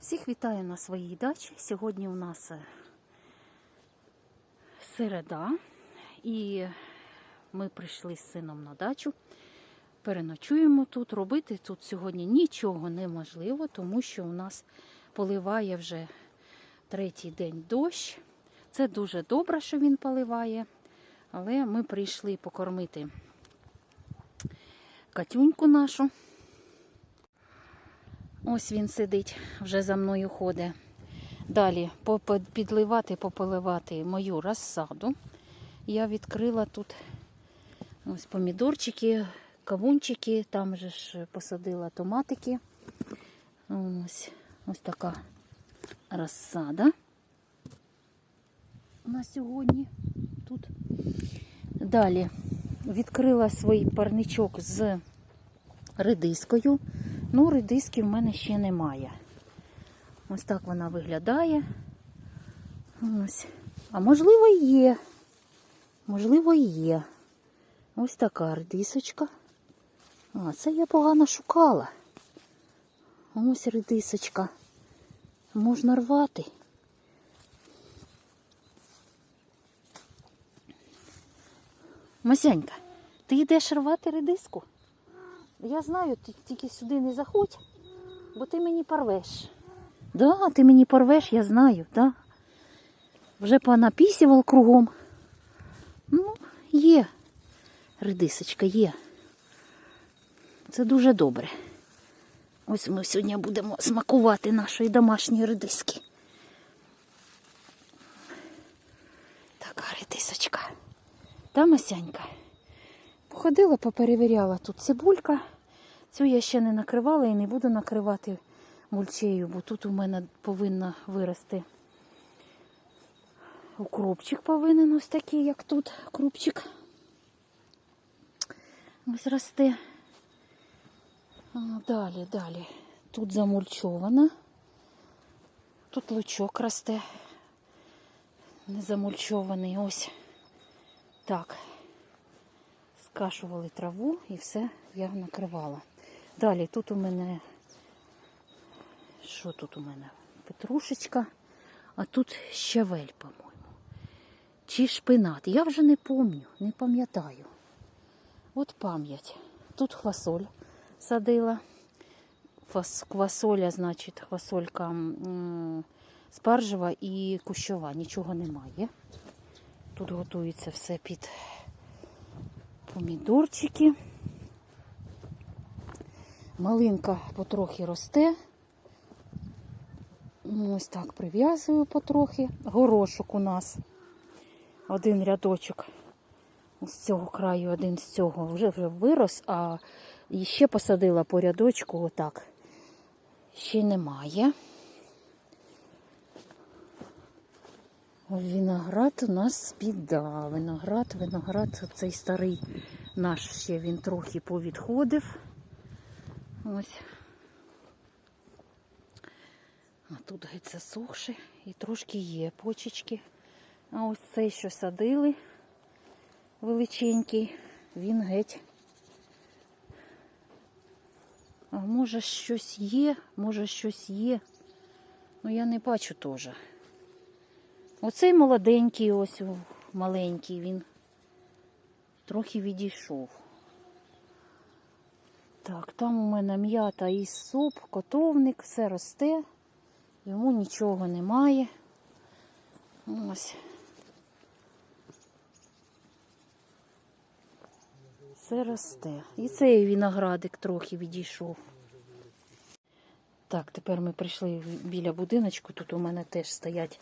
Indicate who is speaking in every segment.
Speaker 1: Всіх вітаю на своїй дачі. Сьогодні у нас е, середа, і ми прийшли з сином на дачу. Переночуємо тут. Робити тут сьогодні нічого неможливо, тому що у нас поливає вже третій день дощ. Це дуже добре, що він поливає, але ми прийшли покормити катюньку нашу. Ось він сидить, вже за мною ходить. Далі підливати, пополивати мою розсаду. Я відкрила тут ось помідорчики, кавунчики, там же ж посадила томатики. Ось, ось така розсада на сьогодні тут. Далі відкрила свій парничок з редискою. Ну, редиски в мене ще немає. Ось так вона виглядає. Ось. А можливо, є. Можливо, є. Ось така редисочка. А, це я погано шукала. Ось редисочка. Можна рвати. Масянька, ти йдеш рвати редиску? Я знаю, ти тільки сюди не заходь, бо ти мені порвеш. Да, ти мені порвеш, я знаю, да. Вже понапісівал кругом. Ну, є. Редисочка є. Це дуже добре. Ось ми сьогодні будемо смакувати нашої домашньої редиски. Така редисочка. Та Масянька. Походила, поперевіряла тут цибулька. Цю я ще не накривала і не буду накривати мульчею, бо тут у мене повинна вирости укропчик повинен ось такий, як тут крупчик. Ось росте. Далі, далі. Тут замульчована. Тут лучок росте. Не замульчований. Ось так скашували траву і все я накривала. Далі тут у мене, що тут у мене? Петрушечка, а тут щавель, по-моєму. Чи шпинат. Я вже не помню, не пам'ятаю. От пам'ять. Тут хвасоль садила. Квасоля, значить, хвасолька спаржева і кущова. Нічого немає. Тут готується все під помідорчики. Малинка потрохи росте. Ось так прив'язую потрохи. Горошок у нас. Один рядочок з цього краю, один з цього вже вже вирос, а ще посадила по рядочку отак. Ще немає. Виноград у нас підда. Виноград, виноград, цей старий наш ще він трохи повідходив. Ось. А тут геть засохше і трошки є почечки. А ось цей, що садили, величенький, він геть. А може щось є, може щось є. Ну я не бачу теж. Оцей молоденький, ось маленький, він трохи відійшов. Так, там у мене м'ята і суп, котовник, все росте, йому нічого немає. Ось. Все росте. І цей виноградик трохи відійшов. Так, тепер ми прийшли біля будиночку. Тут у мене теж стоять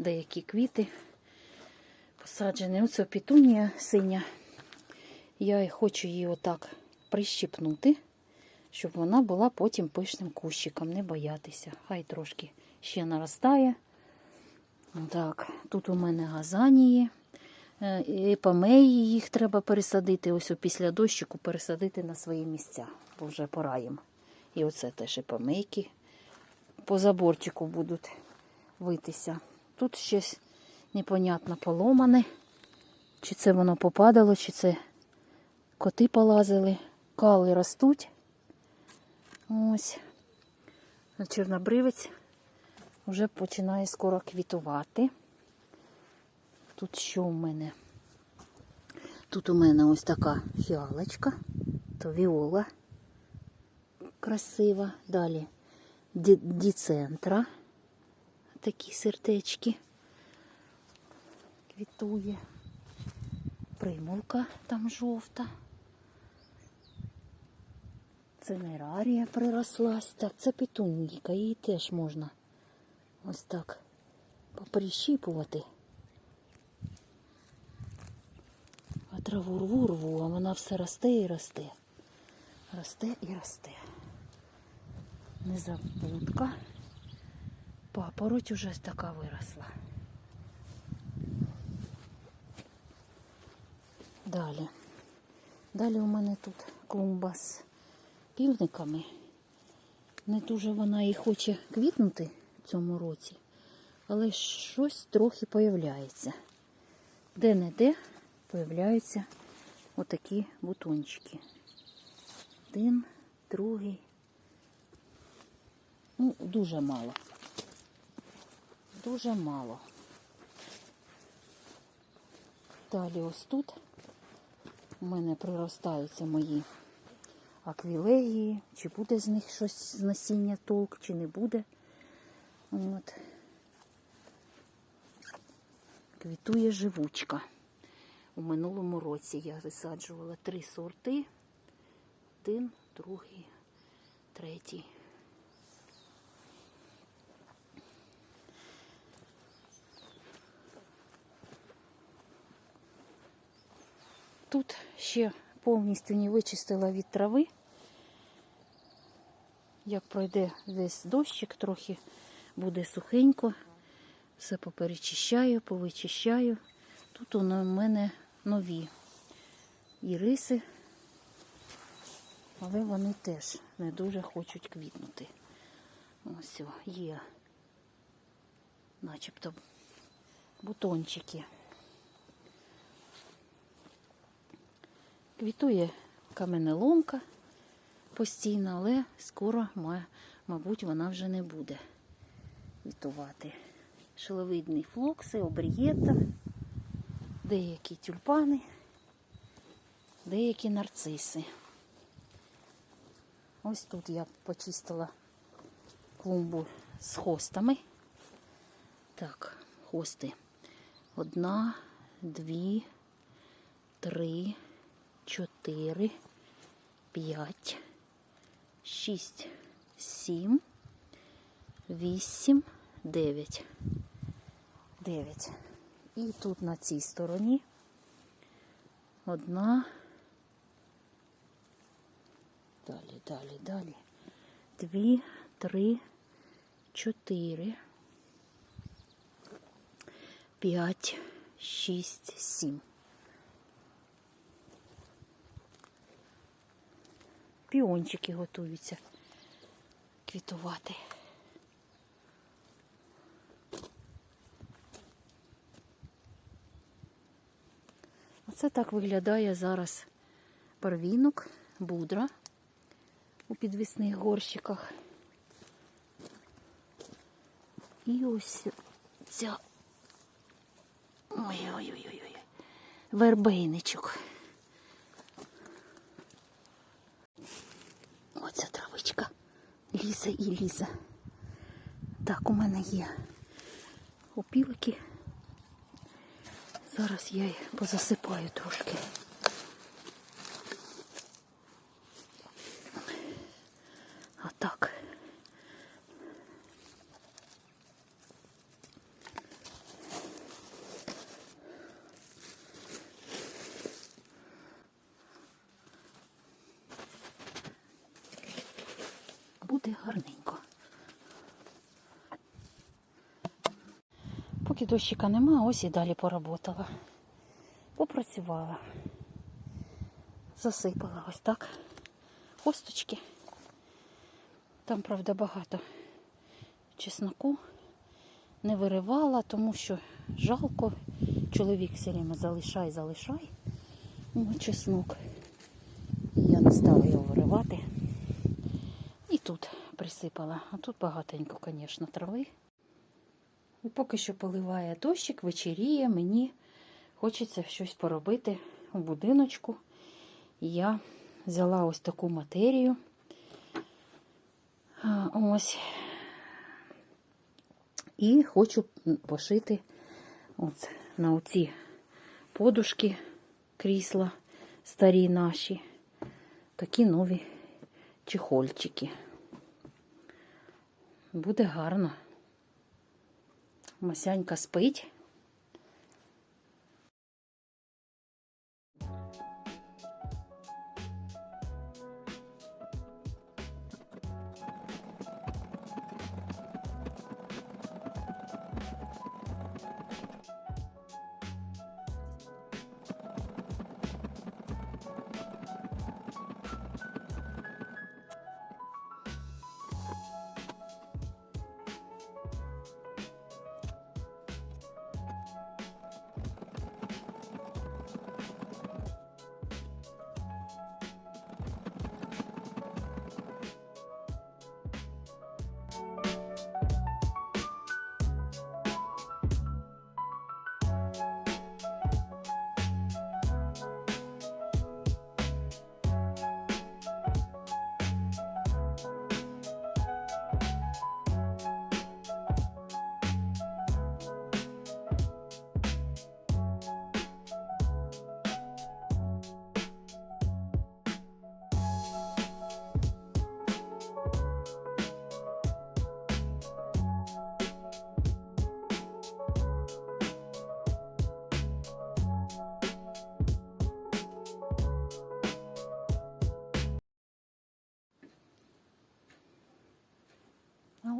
Speaker 1: деякі квіти. Посаджені. Оце пітунія синя. Я хочу її отак прищипнути, щоб вона була потім пишним кущиком. Не боятися. Хай трошки ще наростає. Так, тут у мене газанії. Е, Епомеї їх треба пересадити. Ось після дощику пересадити на свої місця, бо вже пора їм. І оце теж епомейки по заборчику будуть витися. Тут щось непонятно поломане. Чи це воно попадало, чи це коти полазили. Кали ростуть. Ось. Чорнобривець вже починає скоро квітувати. Тут що у мене? Тут у мене ось така фіалочка, то віола красива. Далі ді- діцентра, такі сердечки квітує. Примулка там жовта. Цинерарія прирослась. Так, це петуніка, її теж можна ось так поприщіпувати. А траву рву рву, а вона все росте і росте. Росте і росте. Незабудка. Папороть уже така виросла. Далі. Далі у мене тут клумба з півниками. Не дуже вона і хоче квітнути в цьому році, але щось трохи появляється. Де-не-де появляються отакі бутончики. Один, другий. Ну, дуже мало. Дуже мало. Далі ось тут у мене приростаються мої аквілегії, чи буде з них щось з насіння толк, чи не буде. От. Квітує живучка. У минулому році я висаджувала три сорти. Один, другий, третій. Тут ще повністю не вичистила від трави. Як пройде весь дощик, трохи буде сухенько. Все поперечищаю, повичищаю. Тут у мене нові іриси, але вони теж не дуже хочуть квітнути. Ось є начебто бутончики. Квітує каменеломка постійно, але скоро, мабуть, вона вже не буде квітувати. Шиловидні флокси, обрієта, деякі тюльпани, деякі нарциси. Ось тут я почистила клумбу з хостами. Так, хости. Одна, дві, три, чотири, п'ять, шість, сім, вісім, дев'ять. Дев'ять. І тут на цій стороні одна. Далі, далі, далі. Дві, три, чотири, п'ять, шість, сім. Піончики готуються квітувати. Оце так виглядає зараз барвінок, будра у підвісних горщиках. І ось ця ой-ой-ой, вербейничок. Ліза і ліза. Так, у мене є опілки. Зараз я їх позасипаю трошки. А так. Буде гарненько. Поки дощика нема, ось і далі поработала. Попрацювала. Засипала ось так. Хосточки. Там, правда, багато чесноку. Не виривала, тому що жалко. Чоловік все время залишай, залишай. Ну, чеснок. І я не стала його виривати. І тут присипала. А тут багатенько, звісно, трави. І поки що поливає дощик, вечеріє, мені хочеться щось поробити у будиночку. Я взяла ось таку матерію. Ось. І хочу пошити от на оці подушки крісла старі наші. Такі нові чехольчики. Буде гарно. Масянька спить.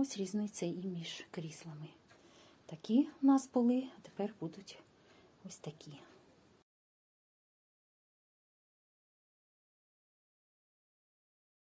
Speaker 1: Ось різниця і між кріслами. Такі у нас були, а тепер будуть ось такі.